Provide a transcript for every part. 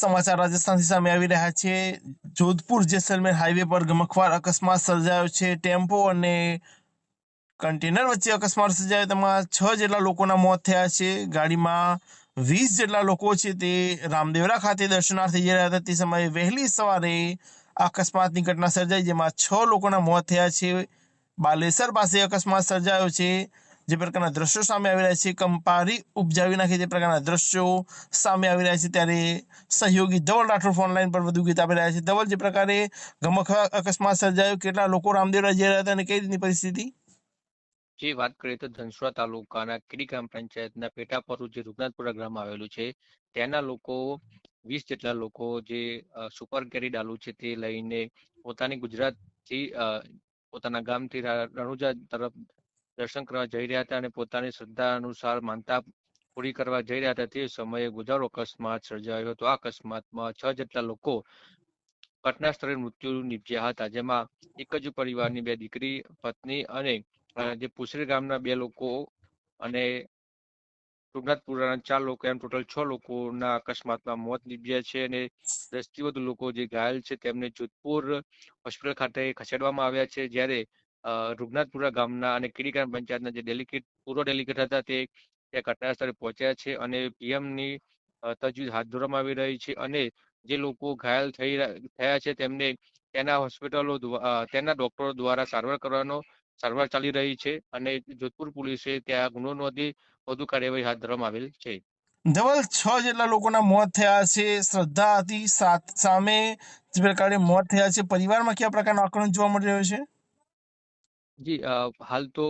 સમાચાર રાજસ્થાનથી સામે આવી રહ્યા છે. જોધપુર, જેસલમેર હાઈવે પર ગમખવાર અકસ્માત સર્જાયો છે. ટેમ્પો અને કન્ટેનર વચ્ચે અકસ્માત સર્જાયો. તેમાં છ જેટલા લોકોના મોત થયા છે. ગાડીમાં વીસ જેટલા લોકો છે તે રામદેવરા ખાતે દર્શનાર્થે જઈ રહ્યા હતા. તે સમયે વહેલી સવારે અકસ્માતની ઘટના સર્જાઈ, જેમાં છ લોકોના મોત થયા છે. બાલેસર પાસે અકસ્માત સર્જાયો છે. જે પ્રકારના દ્રશ્યો સામે આવી રહ્યા છે, કંપારી ઉપજાવી નાખે તે પ્રકારના દ્રશ્યો સામે આવી રહ્યા છે ત્યારે સહયોગી ધવલ રાઠોડ ફોન પર વધુ ગીત આપી રહ્યા છે. ધવલ, જે પ્રકારે ગમક અકસ્માત સર્જાયો, કેટલા લોકો રામદેવરા જઈ રહ્યા હતા અને કઈ રીતની પરિસ્થિતિ? જે વાત કરીએ તો ધનસુરા તાલુકાના કીડી ગ્રામ પંચાયતના પેટાપરુ, જે રૂપનાથપુરા ગ્રામ આવેલું છે, ત્યાંના લોકો, વીસ જેટલા લોકો જે સુપર કેરી ડાલુ છે તે લઈને પોતાની ગુજરાતથી પોતાના ગામથી રણુજા તરફ દર્શન કરવા જઈ રહ્યા હતા અને પોતાની શ્રદ્ધા અનુસાર માનતા પૂરી કરવા જઈ રહ્યા હતા. તે સમયે ગુજારો અકસ્માત સર્જાયો હતો. આ અકસ્માતમાં છ જેટલા લોકો ઘટના સ્થળે મૃત્યુ નીપજ્યા હતા, જેમાં એક જ પરિવારની બે દીકરી, પત્ની અને જે પુસરી ગામના બે લોકો અને સોમનાથપુરાના ચાર લોકો એમ ટોટલ છ લોકોના અકસ્માતમાં મોત નીપજ્યા છે અને દસથી વધુ લોકો જે ઘાયલ છે તેમને જોધપુર હોસ્પિટલ ખાતે ખસેડવામાં આવ્યા છે. જ્યારે અ, રૂપનાથપુરા ગામના અને કીડી ગ્રામ પંચાયતના જે ડેલિકેટ પૂર્વ ડેલિકેટ હતા તે ત્યાં ઘટના સ્થળે પહોંચ્યા છે અને પીએમની તજવીજ હાથ ધરવામાં આવી રહી છે અને જે લોકો ઘાયલ થઈ થયા છે તેમને તેના હોસ્પિટલો તેના ડોક્ટરો દ્વારા સારવાર કરવાનો સારવાર ચાલી રહી છે અને જોધપુર પોલીસે ત્યાં ગુનો નોંધી વધુ કાર્યવાહી હાથ ધરવામાં આવેલ છે. ધવલ છ જેટલા લોકોના મોત થયા છે શ્રદ્ધા હતી સામે જે પ્રકારે મોત થયા છે. પરિવારમાં કેવા પ્રકારનો આક્રમણ જોવા મળી રહ્યો છે? જી હાલ તો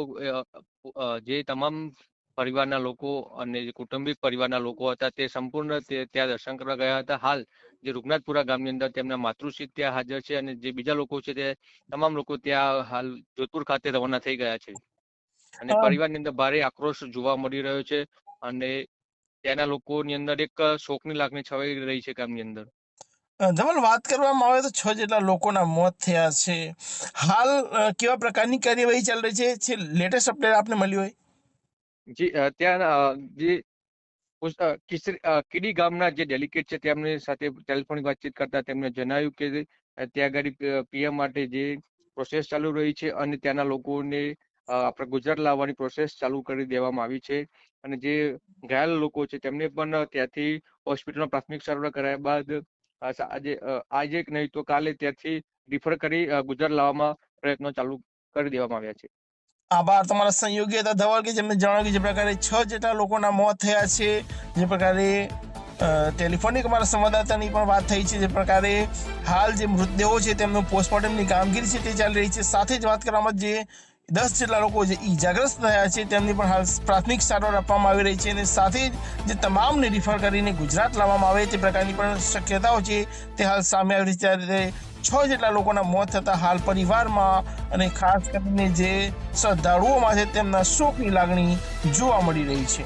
જે તમામ પરિવારના લોકો અને જે કુટુંબિક પરિવારના લોકો હતા તે સંપૂર્ણ ત્યાં દર્શન કરવા ગયા હતા. હાલ જે રૂગનાથપુરા ગામની અંદર તેમના માતૃશ્રી ત્યાં હાજર છે અને જે બીજા લોકો છે તે તમામ લોકો ત્યાં હાલ જોધપુર ખાતે રવાના થઈ ગયા છે. અને પરિવારની અંદર ભારે આક્રોશ જોવા મળી રહ્યો છે અને ત્યાંના લોકોની અંદર એક શોકની લાગણી છવાઈ રહી છે ગામની અંદર. ધવલ, વાત કરવામાં આવે તો છ જેટલા લોકોના મોત થયા છે. હાલ કેવા પ્રકારની કાર્યવાહી ચાલી રહી છે? લેટેસ્ટ અપડેટ આપને મળી હોય? જી ત્યાં જે કીડી ગામના જે ડેલિકેટ છે, તેમની સાથે ટેલિફોનિક વાતચીત કરતા તેમણે જણાવ્યું કે ત્યાં આગળ પીએમ માટે જે પ્રોસેસ ચાલુ રહી છે અને ત્યાંના લોકોને આપણે ગુજરાત લાવવાની પ્રોસેસ ચાલુ કરી દેવામાં આવી છે. અને જે ઘાયલ લોકો છે, તેમને પણ ત્યાંથી હોસ્પિટલમાં પ્રાથમિક સારવાર કરાયા બાદ આજે આજે નહીં તો કાલે ત્યાંથી રિફર કરી ગુજરાત લાવવામાં પ્રયત્નો ચાલુ કરી દેવામાં આવ્યા છે. આભાર તમારા સંયોગી હતા. ધવલ કે જેમને જણાવ્યું કે જે પ્રકારે છ જેટલા લોકોના મોત થયા છે, જે પ્રકારે ટેલિફોનિક અમારા સંવાદદાતાની પણ વાત થઈ છે, જે પ્રકારે હાલ જે મૃતદેહો છે તેમનું પોસ્ટમોર્ટમની કામગીરી છે તે ચાલી રહી છે. સાથે જ વાત કરવામાં જે દસ જેટલા લોકો જે ઈજાગ્રસ્ત થયા છે, તેમની પણ હાલ પ્રાથમિક સારવાર આપવામાં આવી રહી છે અને સાથે જ જે તમામને રિફર કરીને ગુજરાત લાવવામાં આવે તે પ્રકારની પણ શક્યતાઓ છે, તે હાલ સામે આવી રહી છે. ત્યારે છ જેટલા લોકોના મોત થતા હાલ પરિવારમાં અને ખાસ કરીને જે શ્રદ્ધાળુઓમાં છે, તેમના શોકની લાગણી જોવા મળી રહી છે.